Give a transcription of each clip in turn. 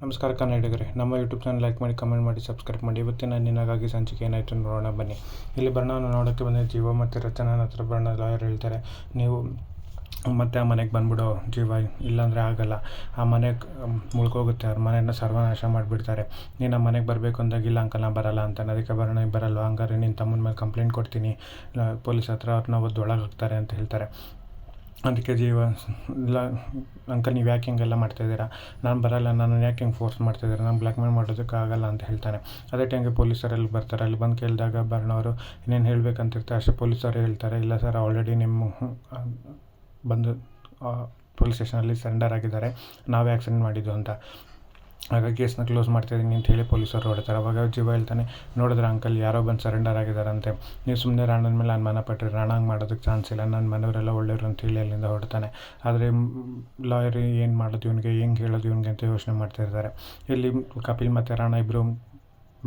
ನಮಸ್ಕಾರ ಕನ್ನಡಿಗರೇ, ನಮ್ಮ ಯೂಟ್ಯೂಬ್ ಚಾನಲ್ ಲೈಕ್ ಮಾಡಿ ಕಮೆಂಟ್ ಮಾಡಿ ಸಬ್ಸ್ಕ್ರೈಬ್ ಮಾಡಿ. ಇವತ್ತಿನ ನಿನಗಾಗಿ ಸಂಚಿಕೆ ಏನಾಯಿತು ನೋಡೋಣ, ಬನ್ನಿ. ಇಲ್ಲಿ ಬಣ್ಣವನ್ನು ನೋಡೋಕ್ಕೆ ಬಂದ ಜೀವ ಮತ್ತು ರಚನಾನ ಹತ್ರ ಬಣ್ಣ ಲಾಯರ್ ಹೇಳ್ತಾರೆ. ನೀವು ಮತ್ತೆ ಆ ಮನೆಗೆ ಬಂದ್ಬಿಡೋ, ಜೀವ. ಇಲ್ಲಾಂದರೆ ಆಗಲ್ಲ. ಆ ಮನೆಗೆ ಮುಳ್ಕೋಗುತ್ತೆ. ಅವ್ರ ಮನೆಯನ್ನು ಸರ್ವನಾಶ ಮಾಡಿಬಿಡ್ತಾರೆ. ನೀನು ನಮ್ಮ ಮನೆಗೆ ಬರಬೇಕು ಅಂದಾಗ, ಇಲ್ಲ ಅಂಕಲ್ ಬರಲ್ಲ ಅಂತ. ಅದಕ್ಕೆ ಬರೋಣ ಬರಲ್ಲ ಹಂಗಾರೆ ನಿನ್ನ ತಮ್ಮನ ಮೇಲೆ ಕಂಪ್ಲೇಂಟ್ ಕೊಡ್ತೀನಿ. ಪೊಲೀಸ್ ಹತ್ರ ಅವ್ರನ್ನ ಒದ್ದು ಹಾಕ್ತಾರೆ ಅಂತ ಹೇಳ್ತಾರೆ. ಅದಕ್ಕೆ ಜೀವ ಇಲ್ಲ ಅಂಕಲ್ ನೀವು ಯಾಕೆ ಹಿಂಗೆಲ್ಲ ಮಾಡ್ತಾಯಿದ್ದೀರಾ ನಾನು ಬರಲ್ಲ, ನಾನು ಯಾಕೆ ಹಿಂಗೆ ಫೋರ್ಸ್ ಮಾಡ್ತಾಯಿದ್ದೀರ ನಾನು ಬ್ಲ್ಯಾಕ್ ಮೇಲ್ ಮಾಡೋದಕ್ಕಾಗಲ್ಲ ಅಂತ ಹೇಳ್ತಾನೆ. ಅದೇ ಟೈಮ್ಗೆ ಪೊಲೀಸರಲ್ಲಿ ಬರ್ತಾರೆ. ಅಲ್ಲಿ ಬಂದು ಕೇಳಿದಾಗ ಬರ್ಣವರು, ಇನ್ನೇನು ಹೇಳಬೇಕಂತಿರ್ತಾರೆ ಅಷ್ಟೇ ಪೊಲೀಸರು ಹೇಳ್ತಾರೆ. ಇಲ್ಲ ಸರ್ ಆಲ್ರೆಡಿ ನಿಮ್ಮ, ಬಂದು ಪೊಲೀಸ್ ಸ್ಟೇಷನಲ್ಲಿ ಸರೆಂಡರ್ ಆಗಿದ್ದಾರೆ. ನಾವೇ ಆ್ಯಕ್ಸಿಡೆಂಟ್ ಮಾಡಿದ್ದು ಅಂತ. ಆಗ ಕೇಸ್ನ ಕ್ಲೋಸ್ ಮಾಡ್ತಾಯಿದ್ದೀನಿ ಅಂತ ಹೇಳಿ ಪೊಲೀಸರು ಹೊಡ್ತಾರೆ ಅವಾಗ ಜೀವ ಹೇಳ್ತಾನೆ, ನೋಡಿದ್ರೆ ಅಂಕಲ್ ಯಾರೋ ಬಂದು ಸರೆಂಡರ್ ಆಗಿದ್ದಾರಂತೆ. ನೀವು ಸುಮ್ಮನೆ ರಾಣನ ಮೇಲೆ ಅನುಮಾನ ಪಟ್ಟರೆ ರಾಣ ಹಂಗೆ ಮಾಡೋದಕ್ಕೆ ಚಾನ್ಸ್ ಇಲ್ಲ. ನನ್ನ ಮನೆಯವರೆಲ್ಲ ಒಳ್ಳೆಯವ್ರು ಅಂತ ಹೇಳಿ ಅಲ್ಲಿಂದ ಹೊಡ್ತಾನೆ ಆದರೆ ಲಾಯರ್ ಏನು ಮಾಡೋದು ಇವನಿಗೆ, ಹೆಂಗೆ ಹೇಳೋದು ಇವನಿಗೆ ಅಂತ ಯೋಚನೆ ಮಾಡ್ತಿರ್ತಾರೆ ಇಲ್ಲಿ ಕಪಿಲ್ ಮತ್ತು ರಾಣ ಇಬ್ಬರು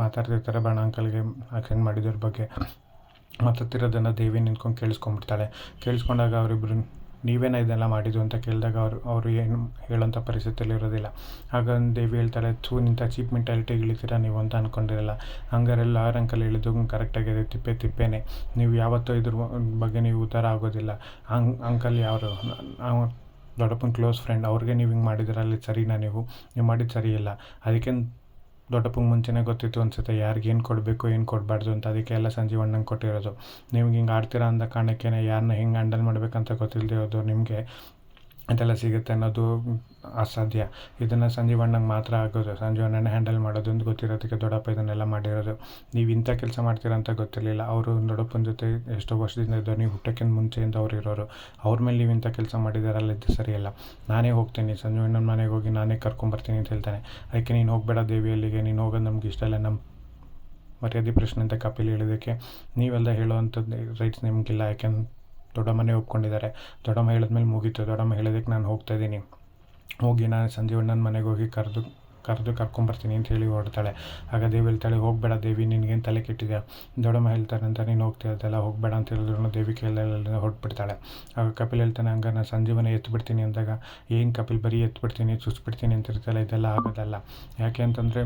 ಮಾತಾಡ್ತಿರ್ತಾರೆ ಬಾಣ ಅಂಕಲ್ಗೆ ಆಕ್ಸಿಡೆಂಟ್ ಮಾಡಿದ್ರ ಬಗ್ಗೆ. ಮಾತಾಡ್ತಿರೋದನ್ನು ದೇವಿ ನಿಂತ್ಕೊಂಡು ಕೇಳಿಸ್ಕೊಂಡ್ಬಿಡ್ತಾಳೆ. ಕೇಳಿಸ್ಕೊಂಡಾಗ ಅವರಿಬ್ಬರು ನೀವೇನ ಇದೆಲ್ಲ ಮಾಡಿದ್ದು ಅಂತ ಕೇಳಿದಾಗ ಅವರು ಅವರು ಏನು ಹೇಳೋಂಥ ಪರಿಸ್ಥಿತಿಯಲ್ಲಿ ಇರೋದಿಲ್ಲ. ಆಗ ದೇವಿ ಹೇಳ್ತಾರೆ ಥೂ, ನಿಂತ ಚೀಪ್ ಮೆಂಟಾಲಿಟಿಗೆ ಇಳಿತೀರ ನೀವು ಅಂತ ಅಂದ್ಕೊಂಡಿರಲ್ಲ ಹಂಗಾರೆಲ್ಲ ಆರ್ ಅಂಕಲ್ ಹೇಳಿದ್ದು ಕರೆಕ್ಟಾಗಿದೆ, ತಿಪ್ಪೆ, ತಿಪ್ಪೇನೆ. ನೀವು ಯಾವತ್ತೂ ಇದ್ರ ಬಗ್ಗೆ ನೀವು ಉತ್ತರ ಆಗೋದಿಲ್ಲ. ಹಂಗೆ ಅಂಕಲ್ ಯಾರು? ದೊಡ್ಡಪ್ಪನ ಕ್ಲೋಸ್ ಫ್ರೆಂಡ್. ಅವ್ರಿಗೆ ನೀವು ಹಿಂಗೆ ಮಾಡಿದ್ರಲ್ಲಿ ಸರಿನಾ ನೀವು? ನೀವು ಮಾಡಿದ್ದು ಸರಿ ಇಲ್ಲ ಅದಕ್ಕೆ ದೊಡ್ಡಪ್ಪಂಗೆ ಮುಂಚೆನೇ ಗೊತ್ತಿತ್ತು ಅನಿಸುತ್ತೆ ಏನು ಕೊಡಬೇಕು, ಏನು ಕೊಡಬಾರ್ದು ಅಂತ. ಅದಕ್ಕೆ ಎಲ್ಲ ಸಂಜೀವ್ ಅಣ್ಣಂಗೆ ಕೊಟ್ಟಿರೋದು. ನಿಮ್ಗೆ ಹಿಂಗೆ ಆಡ್ತೀರಾ ಅಂದ ಕಾರಣಕ್ಕೇ ಯಾರನ್ನ ಹೆಂಗೆ ಹ್ಯಾಂಡಲ್ ಮಾಡಬೇಕಂತ ಗೊತ್ತಿಲ್ಲದೆ ಇರೋದು ನಿಮಗೆ. ಅದೆಲ್ಲ ಸಿಗುತ್ತೆ ಅನ್ನೋದು ಅಸಾಧ್ಯ. ಇದನ್ನು ಸಂಜೀವ್ ಅಣ್ಣಂಗೆ ಮಾತ್ರ ಆಗೋದು ಸಂಜೀವ್ ಅಣ್ಣನ ಹ್ಯಾಂಡಲ್ ಮಾಡೋದು ಅಂತ ಗೊತ್ತಿರೋದಕ್ಕೆ ದೊಡ್ಡಪ್ಪ ಇದನ್ನೆಲ್ಲ ಮಾಡಿರೋದು. ನೀವು ಇಂಥ ಕೆಲಸ ಮಾಡ್ತೀರಾ ಅಂತ ಗೊತ್ತಿರಲಿಲ್ಲ. ಅವರು ದೊಡ್ಡಪ್ಪನ ಜೊತೆ ಎಷ್ಟೋ ವರ್ಷದಿಂದ ಇದ್ದೋ ನೀವು ಹುಟ್ಟಕ್ಕಿಂತ ಮುಂಚೆಯಿಂದ ಅವ್ರು ಇರೋರು. ಅವ್ರ ಮೇಲೆ ನೀವು ಇಂಥ ಕೆಲಸ ಮಾಡಿದಾರಲ್ಲ ಇದು ಸರಿಯಲ್ಲ ನಾನೇ ಹೋಗ್ತೀನಿ. ಸಂಜೀವ್ ಅಣ್ಣನ ಮನೆಗೆ ಹೋಗಿ ನಾನೇ ಕರ್ಕೊಂಬರ್ತೀನಿ ಅಂತ ಹೇಳ್ತಾನೆ. ಅದಕ್ಕೆ ನೀನು ಹೋಗಬೇಡ ದೇವಿ ಅಲ್ಲಿಗೆ ನೀನು ಹೋಗೋದು ನಮ್ಗೆ ಇಷ್ಟ ಇಲ್ಲ. ನಮ್ಮ ಮರ್ಯಾದೆ ಪ್ರಶ್ನೆ ಅಂತ ಕಪಿಲ್ ಹೇಳಿದ್ದಕ್ಕೆ ನೀವೆಲ್ಲ ಹೇಳೋವಂಥದ್ದು ರೈಟ್ಸ್ ನಿಮಗಿಲ್ಲ. ಯಾಕೆಂದ್ರೆ ದೊಡ್ಡಮ್ಮನೇ ಒಪ್ಕೊಂಡಿದ್ದಾರೆ. ದೊಡ್ಡಮ್ಮ ಹೇಳಿದ್ಮೇಲೆ ಮುಗೀತು. ದೊಡ್ಡಮ್ಮ ಹೇಳಿದಕ್ಕೆ ನಾನು ಹೋಗ್ತಾ ಇದ್ದೀನಿ. ಹೋಗಿ ನಾನು ಸಂಜೀವಣ್ಣನ ಮನೆಗೆ ಹೋಗಿ ಕರೆದು ಕರೆದು ಕರ್ಕೊಂಬರ್ತೀನಿ ಅಂತ ಹೇಳಿ ಹೊರಡ್ತಾಳೆ. ಆಗ ದೇವಿ ಹೇಳ್ತಾಳೆ, ಹೋಗಬೇಡ ದೇವಿ ನಿನಗೇನು ತಲೆ ಕೆಟ್ಟಿದೆ ದೊಡ್ಡಮ್ಮ ಹೇಳ್ತಾರೆ ಅಂತ ನೀನು ಹೋಗ್ತಾ ಇರ್ತಲ್ಲ ಹೋಗಬೇಡ ಅಂತ ಹೇಳಿದ್ರು ದೇವಿ ಕೇಳಲ್ಲ ಹೊರಟ್ಬಿಡ್ತಾಳೆ. ಆಗ ಕಪಿಲ್ ಹೇಳ್ತಾನೆ ಹಂಗ ನಾನು ಸಂಜೀವನ ಎತ್ಬಿಡ್ತೀನಿ ಅಂದಾಗ, ಏನು ಕಪಿಲ್, ಬರೀ ಎತ್ಬಿಡ್ತೀನಿ, ಚುಚ್ಬಿಡ್ತೀನಿ ಅಂತ ಇರ್ತಾಳೆ ಇದೆಲ್ಲ ಆಗೋದಲ್ಲ. ಯಾಕೆ ಅಂತಂದರೆ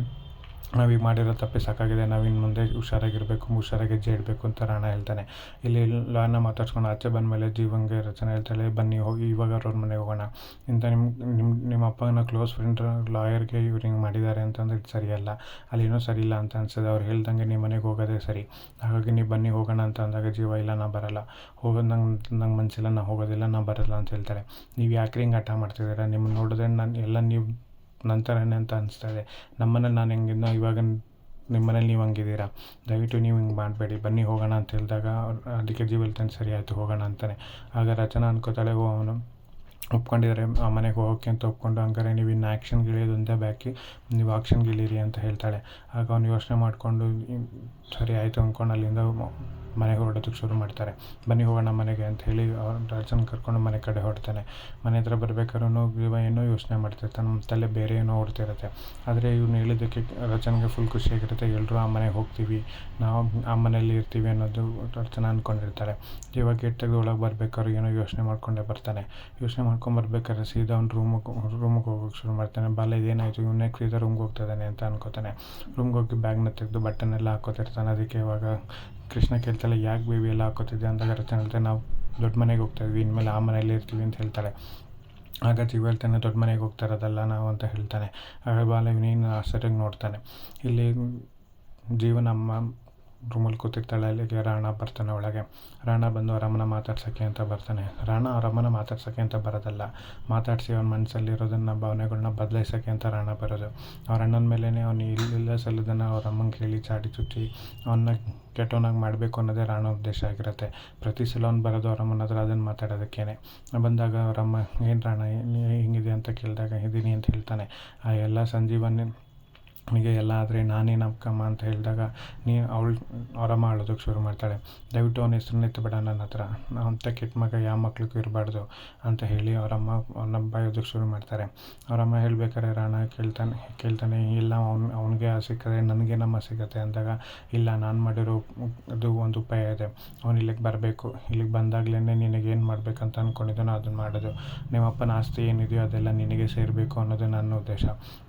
ನಾವೀಗ ಮಾಡಿರೋ ತಪ್ಪಿ ಸಾಕಾಗಿದೆ. ನಾವು ಇನ್ನು ಮುಂದೆ ಹುಷಾರಾಗಿರಬೇಕು, ಹುಷಾರಾಗಿ ಹೆಜ್ಜೆ ಇಡಬೇಕು ಅಂತ ರಾಣ ಹೇಳ್ತಾನೆ. ಇಲ್ಲಿ ಲಾನ ಮಾತಾಡ್ಸ್ಕೊಂಡು ಆಚೆ ಬಂದ ಮೇಲೆ ಜೀವಂಗೆ ರಚನೆ ಹೇಳ್ತಾಳೆ ಬನ್ನಿ ಹೋಗಿ ಇವಾಗ ಅವ್ರ ಮನೆಗೆ ಹೋಗೋಣ. ಇಂಥ ನಿಮ್ಮ ನಿಮ್ಮ ನಿಮ್ಮ ಅಪ್ಪನ ಕ್ಲೋಸ್ ಫ್ರೆಂಡ್ ಲಾಯರ್ಗೆ ಇವ್ರು ಹಿಂಗೆ ಮಾಡಿದ್ದಾರೆ ಅಂತಂದ್ರೆ ಇದು ಸರಿಯಲ್ಲ ಅಲ್ಲೇನೋ ಸರಿ ಇಲ್ಲ ಅಂತ ಅನ್ಸದೆ ಅವ್ರು ಹೇಳ್ದಂಗೆ ನಿಮ್ಮ ಮನೆಗೆ ಹೋಗೋದೇ ಸರಿ. ಹಾಗಾಗಿ ನೀವು ಬನ್ನಿ ಹೋಗೋಣ ಅಂತ ಅಂದಾಗ ಜೀವ ಇಲ್ಲ, ನಾ ಬರಲ್ಲ. ಹೋಗೋದು ನಂಗೆ ನಂಗೆ ಮನಸ್ಸಿಲ್ಲ ನಾ ಹೋಗೋದಿಲ್ಲ, ನಾ ಬರಲ್ಲ ಅಂತ ಹೇಳ್ತಾರೆ. ನೀವು ಯಾಕೆ ಹಿಂಗೆ ಹಠ ಮಾಡ್ತಿದ್ದೀರಾ? ನಿಮ್ಮನ್ನ ನೋಡಿದ್ರೆ ನಾನು, ಎಲ್ಲ ನೀವು ನಂತರನೇ ಅಂತ ಅನಿಸ್ತಾ ಇದೆ. ನಮ್ಮನೇಲಿ ನಾನು ಹೆಂಗಿದ್ನೋ ಇವಾಗ ನಿಮ್ಮನೇಲಿ ನೀವು ಹಂಗಿದ್ದೀರಾ? ದಯವಿಟ್ಟು ನೀವು ಹಿಂಗೆ ಮಾಡಬೇಡಿ. ಬನ್ನಿ, ಹೋಗೋಣ ಅಂತ ಹೇಳಿದಾಗ ಅದಕ್ಕೆ ಜೀವ ಹೇಳ್ತಾನೆ ಸರಿ ಆಯಿತು, ಹೋಗೋಣ ಅಂತಾನೆ. ಆಗ ರಚನಾ ಅನ್ಕೋತಾಳೆ, ಓ, ಅವನು ಒಪ್ಕೊಂಡಿದ್ದಾರೆ, ಆ ಮನೆಗೆ ಹೋಗೋಕ್ಕೆ ಅಂತ ಒಪ್ಕೊಂಡು, ಹಂಗಾರೆ ನೀವು ಇನ್ನು ಆ್ಯಕ್ಷನ್ಗೆ ಇಳಿಯೋದು ಬ್ಯಾಕಿ ಬಾಕಿ, ನೀವು ಆಕ್ಷನ್ಗೆ ಇಳೀರಿ ಅಂತ ಹೇಳ್ತಾಳೆ. ಆಗ ಅವ್ನು ಯೋಚನೆ ಮಾಡಿಕೊಂಡು ಸರಿ ಆಯಿತು ಅಂದ್ಕೊಂಡು ಅಲ್ಲಿಂದ ಮನೆಗೆ ಹೊರಡೋದಕ್ಕೆ ಶುರು ಮಾಡ್ತಾರೆ. ಬನ್ನಿ ಹೋಗೋಣ ಮನೆಗೆ ಅಂತ ಹೇಳಿ ರಚನ ಕರ್ಕೊಂಡು ಮನೆ ಕಡೆ ಹೊರಡ್ತಾನೆ. ಮನೆ ಹತ್ರ ಬರ್ಬೇಕಾದ್ರೂ ಇವ ಏನೋ ಯೋಚನೆ ಮಾಡ್ತಿರ್ತಾನೆ ನಮ್ಮ ತಲೆ ಬೇರೆ ಏನೋ ಓಡ್ತಿರುತ್ತೆ ಆದರೆ ಇವ್ನು ಹೇಳಿದ್ದಕ್ಕೆ ರಚನೆಗೆ ಫುಲ್ ಖುಷಿಯಾಗಿರುತ್ತೆ. ಎಲ್ಲರೂ ಆ ಮನೆಗೆ ಹೋಗ್ತೀವಿ. ನಾವು ಆ ಮನೆಯಲ್ಲಿ ಇರ್ತೀವಿ ಅನ್ನೋದು ರಚನ ಅಂದ್ಕೊಂಡಿರ್ತಾರೆ ಇವಾಗ ಗೇಟ್ ತೆಗೆದು ಒಳಗೆ ಬರ್ಬೇಕಾದ್ರೆ ಏನೋ ಯೋಚನೆ ಮಾಡ್ಕೊಂಡೇ ಬರ್ತಾನೆ. ಯೋಚನೆ ಮಾಡ್ಕೊಂಡು ಬರ್ಬೇಕಾದ್ರೆ ಸೀದಾ ಅವ್ನು ರೂಮಿಗೆ ರೂಮಿಗೆ ಹೋಗೋಕೆ ಶುರು ಮಾಡ್ತಾನೆ. ಬಾಲ, ಇದೇನಾಯಿತು? ಇವನೇ ಸೀದಾ ರೂಮ್ಗೆ ಹೋಗ್ತಾಯಿದ್ದಾನೆ ಅಂತ ಅನ್ಕೋತಾನೆ. ರೂಮ್ಗೆ ಹೋಗಿ ಬ್ಯಾಗ್ನ ತೆಗೆದು ಬಟ್ಟನೆಲ್ಲ ಹಾಕೋತಿರ್ತಾನೆ. ಅದಕ್ಕೆ ಇವಾಗ ಕೃಷ್ಣ ಕೇಳ್ತಾಳೆ, ಯಾಕೆ ಬೇಬಿ ಎಲ್ಲ ಹಾಕೋತಿದ್ದೆ? ಅಂತ ರಚನೆ ಹೇಳ್ತಾರೆ ನಾವು ದೊಡ್ಡ ಮನೆಗೆ ಹೋಗ್ತಾ ಇದ್ವಿ, ಇನ್ಮೇಲೆ ಆ ಮನೇಲಿ ಇರ್ತೀವಿ ಅಂತ ಹೇಳ್ತಾಳೆ. ಆಗ ಜೀವ ಹೇಳ್ತಾನೆ, ದೊಡ್ಡ ಮನೆಗೆ ಹೋಗ್ತಾ ಇರೋದಲ್ಲ ನಾವು ಅಂತ ಹೇಳ್ತಾನೆ. ಆಗ ಬಾಲ ಇವನೇನು ಸರಿಯಾಗಿ ನೋಡ್ತಾನೆ. ಇಲ್ಲಿ ಜೀವನ ಅಮ್ಮ ರೂಮಲ್ಲಿ ಕೂತಿರ್ತಾಳೆ, ಅಲ್ಲಿಗೆ ರಾಣ ಬರ್ತಾನೆ ಒಳಗೆ. ರಾಣ ಬಂದು ಅವರಮ್ಮನ ಮಾತಾಡ್ಸೋಕ್ಕೆ ಅಂತ ಬರ್ತಾನೆ. ರಾಣ ಅವರಮ್ಮನ ಮಾತಾಡ್ಸೋಕ್ಕೆ ಅಂತ ಬರೋದಲ್ಲ. ಮಾತಾಡಿಸಿ ಅವ್ನ ಮನಸ್ಸಲ್ಲಿರೋದನ್ನು ಭಾವನೆಗಳನ್ನ ಬದಲಾಯಿಸೋಕ್ಕೆ ಅಂತ ರಾಣ ಬರೋದು. ಅವ್ರ ಅಣ್ಣನ ಮೇಲೇ ಅವನು ಇಲ್ಲಿಲ್ಲ ಸಲ್ಲದನ್ನು ಅವ್ರ ಅಮ್ಮಂಗೆ ಹೇಳಿ ಚಾಡಿ ಚುಚ್ಚಿ ಅವನ್ನ ಕೆಟ್ಟವನಾಗಿ ಮಾಡಬೇಕು ಅನ್ನೋದೇ ರಾಣ ಉದ್ದೇಶ ಆಗಿರುತ್ತೆ. ಪ್ರತಿ ಸಲ ಅವ್ನು ಬರೋದು ಅವ್ರ ಅಮ್ಮನ ಹತ್ರ ಅದನ್ನು ಮಾತಾಡೋದಕ್ಕೇನೆ. ಬಂದಾಗ ಅವರಮ್ಮ ಏನು ರಾಣ ಹೆಂಗಿದೆ? ಅಂತ ಕೇಳಿದಾಗ, ಇದ್ದೀನಿ ಅಂತ ಹೇಳ್ತಾನೆ. ಆ ಎಲ್ಲ ಸಂಜೀವನ್ನೇ ನನಗೆ ಎಲ್ಲ ಆದರೆ ನಾನೇನಕ್ಕಮ್ಮ ಅಂತ ಹೇಳಿದಾಗ ನೀ ಅವಳು ಅವರಮ್ಮ ಅಳೋದಕ್ಕೆ ಶುರು ಮಾಡ್ತಾಳೆ. ದಯವಿಟ್ಟು ಅವನ ಹೆಸ್ರನ್ನ ಎತ್ತಬೇಡ ನನ್ನ ಹತ್ರ. ಅಂಥ ಕೆಟ್ಟ ಮಗ ಯಾವ ಮಕ್ಳಿಗೂ ಇರಬಾರ್ದು ಅಂತ ಹೇಳಿ ಅವರಮ್ಮ ಅವನ ಬೈಯೋದಕ್ಕೆ ಶುರು ಮಾಡ್ತಾರೆ. ಅವರಮ್ಮ ಹೇಳ್ಬೇಕಾದ್ರೆ ರಾಣ ಕೇಳ್ತಾನೆ ಕೇಳ್ತಾನೆ, ಇಲ್ಲ ಅವ್ನು, ಅವ್ನಿಗೆ ಸಿಕ್ಕರೆ ನನಗೇನಮ್ಮ ಸಿಗುತ್ತೆ ಅಂದಾಗ, ಇಲ್ಲ ನಾನು ಮಾಡಿರೋ ಅದು ಒಂದು ಉಪಾಯ ಇದೆ. ಅವ್ನು ಇಲ್ಲಿಗೆ ಬರಬೇಕು. ಇಲ್ಲಿಗೆ ಬಂದಾಗಲೇ ನಿನಗೆ ಏನು ಮಾಡಬೇಕಂತ ಅಂದ್ಕೊಂಡಿದ್ದಾನೋ ಅದನ್ನು ಮಾಡೋದು. ನಿಮ್ಮಪ್ಪನ ಆಸ್ತಿ ಏನಿದೆಯೋ ಅದೆಲ್ಲ ನಿನಗೆ ಸೇರಬೇಕು ಅನ್ನೋದು ನನ್ನ ಉದ್ದೇಶ.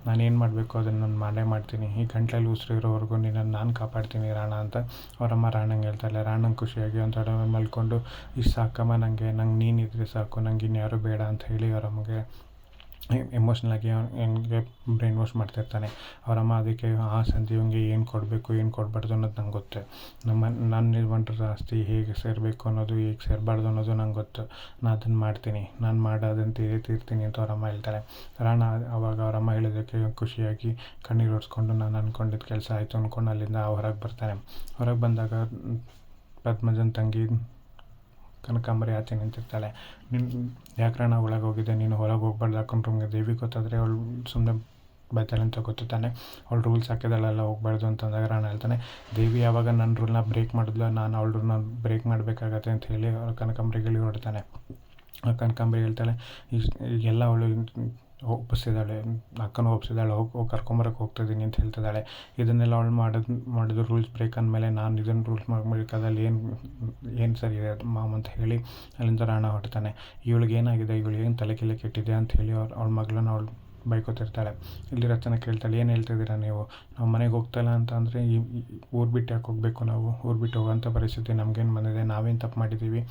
ನಾನು ಏನು ಮಾಡಬೇಕು ಅದನ್ನು ನಾನು ಮಾಡೇ ಮಾಡ್ತೀನಿ. ಈ ಗಂಟ್ಲಲ್ಲಿ ಉಸಿರು ಇರೋವರೆಗೂ ನಿನ್ನನ್ನು ನಾನು ಕಾಪಾಡ್ತೀನಿ ರಾಣ ಅಂತ ಅವರಮ್ಮ ರಾಣಂಗೆ ಹೇಳ್ತಾಳೆ ರಾಣಂಗೆ ಖುಷಿಯಾಗಿ ಕಡೆ ಮಲ್ಕೊಂಡು, ಇಷ್ಟು ಸಾಕಮ್ಮ ನನಗೆ ನಂಗೆ ನೀನಿದ್ರೆ ಸಾಕು, ನಂಗೆ ಇನ್ಯಾರೂ ಬೇಡ ಅಂತ ಹೇಳಿ ಅವರಮ್ಮಗೆ ಎಮೋಷ್ನಲಾಗಿ ಹೆಂಗೆ ಬ್ರೈನ್ ವಾಶ್ ಮಾಡ್ತಿರ್ತಾನೆ ಅವರಮ್ಮ ಅದಕ್ಕೆ, ಆ ಸಂಜೀವಂಗೆ ಏನು ಕೊಡಬೇಕು, ಏನು ಕೊಡಬಾರ್ದು ಅನ್ನೋದು ನಂಗೆ ಗೊತ್ತು. ನಮ್ಮ ನನ್ನ ಇರುವಂಥ ಆಸ್ತಿ ಹೇಗೆ ಸೇರಬೇಕು ಅನ್ನೋದು, ಹೇಗೆ ಸೇರಬಾರ್ದು ಅನ್ನೋದು ನಂಗೆ ಗೊತ್ತು. ನಾನು ಅದನ್ನು ಮಾಡ್ತೀನಿ. ನಾನು ಮಾಡೋದಂತ ಇದೇ ತೀರ್ತೀನಿ ಅಂತ ಅವರಮ್ಮ ಹೇಳ್ತಾಳೆ ರಾಣ ಅವಾಗ ಅವರಮ್ಮ ಹೇಳಿದ್ದಕ್ಕೆ ಖುಷಿಯಾಗಿ ಕಣ್ಣೀರು ಒರೆಸ್ಕೊಂಡು, ನಾನು ಅಂದ್ಕೊಂಡಿದ್ದ ಕೆಲಸ ಆಯಿತು ಅಂದ್ಕೊಂಡು ಅಲ್ಲಿಂದ ಹೊರಗೆ ಬರ್ತಾನೆ. ಹೊರಗೆ ಬಂದಾಗ, ಪದ್ಮಜನ ತಂಗಿ ಕನಕಾಂಬರಿ ಆಚೆ ನಿಂತಿರ್ತಾಳೆ. ನಿನ್ನ ಯಾಕ್ರಣ ಒಳಗೆ ಹೋಗಿದ್ದೆ ನೀನು ಹೊರಗೆ ಹೋಗ್ಬಾರ್ದು. ಹಾಕೊಂಡು ರೂಮ್ಗೆ ದೇವಿ ಗೊತ್ತಾದರೆ ಅವಳು ಸುಮ್ಮನೆ ಬೈತಾಳೆ ಅಂತ ಗೊತ್ತಿರ್ತಾನೆ ತಾನೆ ಅವಳು ರೂಲ್ಸ್ ಹಾಕಿದಳೆಲ್ಲ ಹೋಗ್ಬಾರ್ದು ಅಂತಂದಾಗ ರಾಣ ಹೇಳ್ತಾನೆ, ದೇವಿ ಯಾವಾಗ ನನ್ನ ರೂಲ್ನ ಬ್ರೇಕ್ ಮಾಡಿದ್ಲು, ನಾನು ಅವಳು ರೂಲ್ನ ಬ್ರೇಕ್ ಮಾಡಬೇಕಾಗತ್ತೆ ಅಂತ ಹೇಳಿ ಕನಕಾಂಬರಿಗೆ ಹೊಡ್ತಾನೆ ಕನಕಾಂಬರಿ ಹೇಳ್ತಾಳೆ ಎಲ್ಲ ಅವಳು ಒಪ್ಪಿಸಿದ್ದಾಳೆ, ಅಕ್ಕನೂ ಒಪ್ಪಿಸಿದ್ದಾಳೆ, ಹೋಗಿ ಹೋಗಿ ಕರ್ಕೊಂಬರಕ್ಕೆ ಹೋಗ್ತಿದ್ದೀನಿ ಅಂತ ಹೇಳ್ತಿದ್ದಾಳೆ. ಇದನ್ನೆಲ್ಲ ಅವಳು ಮಾಡೋದು, ಮಾಡಿದ ರೂಲ್ಸ್ ಬ್ರೇಕ್ ಅಂದಮೇಲೆ ನಾನು ಇದನ್ನು ರೂಲ್ಸ್ ಮಾಡಬೇಕಾದಲ್ಲಿ ಏನು ಏನು ಸರಿ ಇದೆ ಮಾಮ್ ಅಂತ ಹೇಳಿ ಅಲ್ಲಿಂದ ರಾಣ ಹೊರಡ್ತಾನೆ. ಇವಳಿಗೆ ಏನಾಗಿದೆ ಇವಳು ಏನು ತಲೆ ಕೆಲೆ ಕೆಟ್ಟಿದೆ ಅಂತ ಹೇಳಿ ಅವ್ರು, ಅವ್ಳ ಮಗಳನ್ನ ಅವಳು ಬೈಕೋತಿರ್ತಾಳೆ. ಇಲ್ಲಿ ರಚನೆ ಕೇಳ್ತಾಳೆ, ಏನು ಹೇಳ್ತಿದ್ದೀರಾ ನೀವು? ನಾವು ಮನೆಗೆ ಹೋಗ್ತಾಯಿಲ್ಲ ಅಂತ ಅಂದರೆ ಈ ಊರು ಬಿಟ್ಟು ಯಾಕೆ ಹೋಗಬೇಕು ನಾವು? ಊರು ಬಿಟ್ಟು ಹೋಗೋಂಥ ಪರಿಸ್ಥಿತಿ ನಮಗೇನು ಬಂದಿದೆ. ನಾವೇನು ತಪ್ಪು ಮಾಡಿದ್ದೀವಿ?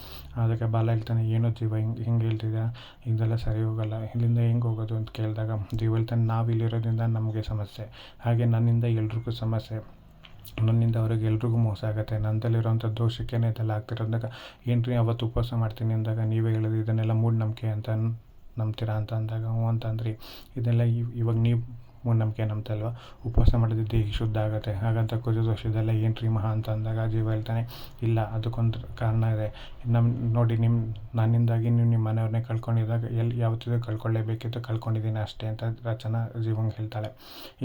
ಅದಕ್ಕೆ ಬಾಲ ಹೇಳ್ತಾನೆ, ಏನೋ ಜೀವ? ಹಿಂಗೆ ಹಿಂಗೆ ಹೇಳ್ತಿದ್ಯಾ ಇದೆಲ್ಲ ಸರಿ ಹೋಗಲ್ಲ. ಇಲ್ಲಿಂದ ಹೆಂಗೆ ಹೋಗೋದು? ಅಂತ ಕೇಳಿದಾಗ, ಜೀವ ಹೇಳ್ತಾನೆ, ನಾವು ಇಲ್ಲಿರೋದ್ರಿಂದ ನಮಗೆ ಸಮಸ್ಯೆ. ಹಾಗೆ ನನ್ನಿಂದ ಎಲ್ರಿಗೂ ಸಮಸ್ಯೆ. ನನ್ನಿಂದ ಅವ್ರಿಗೆ ಎಲ್ರಿಗೂ ಮೋಸ ಆಗುತ್ತೆ. ನನ್ನದಲ್ಲಿರೋಂಥ ದೋಷಕ್ಕೇನೆ ಇದೆಲ್ಲ ಆಗ್ತಿರೋದಾಗ ಏನು ರೀ ಅವತ್ತು ಉಪವಾಸ ಮಾಡ್ತೀನಿ ಅಂದಾಗ ನೀವೇ ಹೇಳಿದ್ರಿ ಇದನ್ನೆಲ್ಲ ಮೂಢನಂಬಿಕೆ ಅಂತ ನಂಬ್ತೀರಾ ಅಂತ ಅಂದಾಗ ಹ್ಞೂ ಅಂತಂದ್ರಿ ಇದೆಲ್ಲ ಇವಾಗ ನೀವು ಮೂಢನಂಬಿಕೆ ನಂಬ್ತಲ್ವ ಉಪವಾಸ ಮಾಡಿದ್ರೆ ದೇಹ ಶುದ್ಧ ಆಗುತ್ತೆ. ಹಾಗಂತ ಕುಜ ದೋಷದೆಲ್ಲ ಏನು ರೀ ಮಹಾ ಅಂತ ಅಂದಾಗ ಜೀವ ಹೇಳ್ತಾನೆ, ಇಲ್ಲ, ಅದಕ್ಕೊಂದು ಕಾರಣ ಇದೆ. ನಮ್ಮ ನೋಡಿ ನಿಮ್ಮ ನನ್ನಿಂದಾಗಿ ನೀವು ನಿಮ್ಮ ಮನೆಯವ್ರನ್ನೇ ಕಳ್ಕೊಂಡಿದ್ದಾಗ ಎಲ್ಲಿ ಯಾವತ್ತಿದ್ರು ಕಳ್ಕೊಳ್ಳೇಬೇಕಿತ್ತು, ಕಳ್ಕೊಂಡಿದ್ದೀನಿ ಅಷ್ಟೇ ಅಂತ ರಚನಾ ಜೀವಂಗೆ ಹೇಳ್ತಾಳೆ.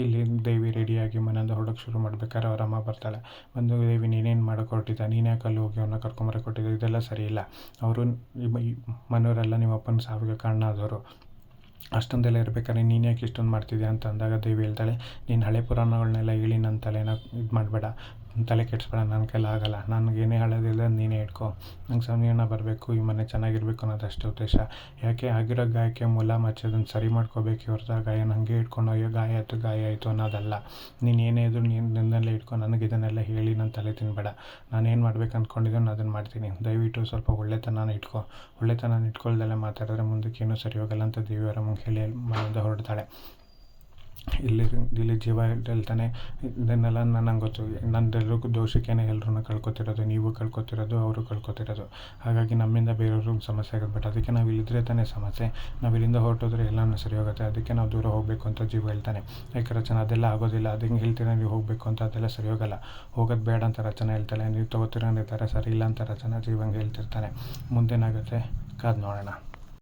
ಇಲ್ಲಿ ದೇವಿ ರೆಡಿಯಾಗಿ ಮನೆಯಿಂದ ಹೊರಡೋಕೆ ಶುರು ಮಾಡ್ಬೇಕಾದ್ರೆ ಅವ್ರ ಅಮ್ಮ ಬರ್ತಾಳೆ. ಬಂದು, ದೇವಿ, ನೀನೇನು ಮಾಡೋಕೆ ಹೊರಟಿದ್ದ ನೀನು ಯಾಕೆ ಅಲ್ಲಿ ಹೋಗಿ ಅವನ್ನ ಕರ್ಕೊಂಬರ ಕೊಟ್ಟಿದ್ದೆ? ಇದೆಲ್ಲ ಸರಿ ಇಲ್ಲ. ಅವರು ಮನೆಯವರೆಲ್ಲ ನಿಮ್ಮ ಅಪ್ಪನ ಸಾವಿಗೆ ಕಾರಣ ಆದವರು. ಅಷ್ಟೊಂದೆಲ್ಲ ಇರಬೇಕಾದ್ರೆ ನೀನು ಯಾಕೆ ಇಷ್ಟೊಂದು ಮಾಡ್ತಿದ್ಯಾ ಅಂತ ಅಂದಾಗ ದೇವಿ ಹೇಳ್ತಾಳೆ, ನೀನು ಹಳೆ ಪುರಾಣಗಳನ್ನೆಲ್ಲ ಹೇಳಿ ನನ್ನ ತಲೆನ ಇದು ಮಾಡಬೇಡ ತಲೆ ಕೆಡಿಸ್ಬೇಡ, ನನ್ನ ಕೈಲಿ ಆಗೋಲ್ಲ. ನನಗೇನೇ ಹೇಳೋದಿಲ್ಲ, ನೀನೇ ಇಟ್ಕೊ. ನಂಗೆ ಸಮಯನ ಬರಬೇಕು, ಈ ಮನೆ ಚೆನ್ನಾಗಿರಬೇಕು ಅನ್ನೋದು ಉದ್ದೇಶ. ಯಾಕೆ? ಆಗಿರೋ ಗಾಯಕ್ಕೆ ಮೂಲ ಮಚ್ಚಿ ಅದನ್ನು ಸರಿ ಮಾಡ್ಕೋಬೇಕು. ಹೊರತು ಗಾಯನ ಹಾಗೆ ಇಟ್ಕೊಂಡು, ಅಯ್ಯೋ, ಗಾಯ ಆಯಿತು ಗಾಯ ಆಯಿತು ಅನ್ನೋದಲ್ಲ. ನೀನು ಏನೇ ಇದ್ರು ನೀನು ನಿನ್ನಲ್ಲೇ ಇಟ್ಕೊ, ನನಗೆ ಇದನ್ನೆಲ್ಲ ಹೇಳಿ ನನ್ನ ತಲೆ ತಿನ್ನಬೇಡ ಏನು ಮಾಡ್ಬೇಕು ನಾನು ಅದನ್ನು ಮಾಡ್ತೀನಿ. ದಯವಿಟ್ಟು ಸ್ವಲ್ಪ ಒಳ್ಳೆತನ ಇಟ್ಕೊ. ಒಳ್ಳೆತನ ಇಟ್ಕೊಳ್ದಲ್ಲೇ ಮಾತಾಡಿದ್ರೆ ಮುಂದಕ್ಕೆ ಏನೂ ಸರಿ ಹೋಗಲ್ಲ ಅಂತ ದೇವಿಯವರ ಮುಂದೆ ಹೇಳಿ ಮನೆಯಿಂದ ಹೊರಡ್ತಾಳೆ. ಇಲ್ಲಿ ಇಲ್ಲಿ ಜೀವ ಹೇಳ್ತಾನೆ, ಇದನ್ನೆಲ್ಲ ನನಗೆ ಗೊತ್ತು. ನಂದೆಲ್ರಿಗೂ ದೋಷಕ್ಕೇನೆ ಎಲ್ರೂ ಕಳ್ಕೊತಿರೋದು, ನೀವು ಕಳ್ಕೊತಿರೋದು, ಅವರು ಕಳ್ಕೊತಿರೋದು. ಹಾಗಾಗಿ ನಮ್ಮಿಂದ ಬೇರೆಯವ್ರಿಗೆ ಸಮಸ್ಯೆ ಆಗೋದು. ಬಟ್ ಅದಕ್ಕೆ ನಾವು ಇಲ್ಲಿದ್ರೆ ತಾನೇ ಸಮಸ್ಯೆ. ನಾವು ಇಲ್ಲಿಂದ ಹೊರಟೋದ್ರೆ ಎಲ್ಲನೂ ಸರಿ ಹೋಗುತ್ತೆ ಅದಕ್ಕೆ ನಾವು ದೂರ ಹೋಗಬೇಕು ಅಂತ ಜೀವ ಹೇಳ್ತಾನೆ. ಯಾಕೆ ರಚನೆ, ಅದೆಲ್ಲ ಆಗೋದಿಲ್ಲ. ಅದು ಹಿಂಗೆ ಹೇಳ್ತೀರಾ ನೀವು ಹೋಗಬೇಕು ಅಂತ ಅದೆಲ್ಲ ಸರಿ ಹೋಗಲ್ಲ ಹೋಗೋದು ಬೇಡ ಅಂತ ರಚನೆ ಹೇಳ್ತಾಳೆ. ನೀವು ತೊಗೋತೀರ ನಿರ್ಧಾರ ಸರಿ ಇಲ್ಲ ಅಂತ ರಚನೆ ಜೀವಂಗೆ ಹೇಳ್ತಿರ್ತಾನೆ. ಮುಂದೇನಾಗುತ್ತೆ? ಕಾದು ನೋಡೋಣ.